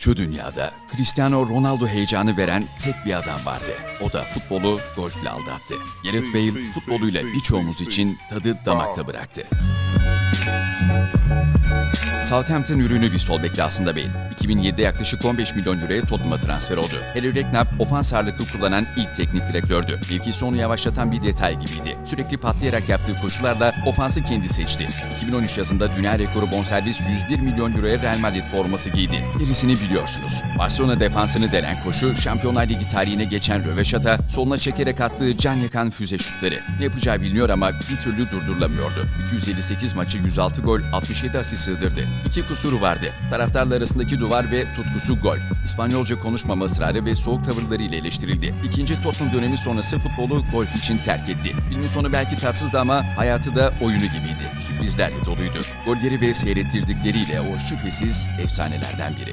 Şu dünyada Cristiano Ronaldo heyecanı veren tek bir adam vardı. O da futbolu golfle aldattı. Gareth Bale futboluyla birçoğumuz için tadı damakta bıraktı. Southampton ürünü bir sol bekti aslında Bale. 2007'de yaklaşık 15 milyon euroya Tottenham'a transfer oldu. Harry Redknapp ofans ağırlıklı kullanan ilk teknik direktördü. Mevkisi onu yavaşlatan bir detay gibiydi. Sürekli patlayarak yaptığı koşularla ofansı kendi seçti. 2013 yazında dünya rekoru bonservis 101 milyon euroya Real Madrid forması giydi. Gerisini biliyorsunuz. Barcelona defansını denen koşu, Şampiyonlar Ligi tarihine geçen röveşata, soluna çekerek attığı can yakan füze şutları. Ne yapacağı biliniyor ama bir türlü durdurulamıyordu. 258 maçı 106 gol, 67 asist sığdırdı. İki kusuru vardı. Taraftarlar arasındaki duvar ve tutkusu golf. İspanyolca konuşmama ısrarı ve soğuk tavırlarıyla eleştirildi. İkinci Tottenham dönemi sonrası futbolu golf için terk etti. Filmin sonu belki tatsızdı ama hayatı da oyunu gibiydi. Sürprizlerle doluydu. Golleri ve seyrettirdikleriyle o şüphesiz efsanelerden biri.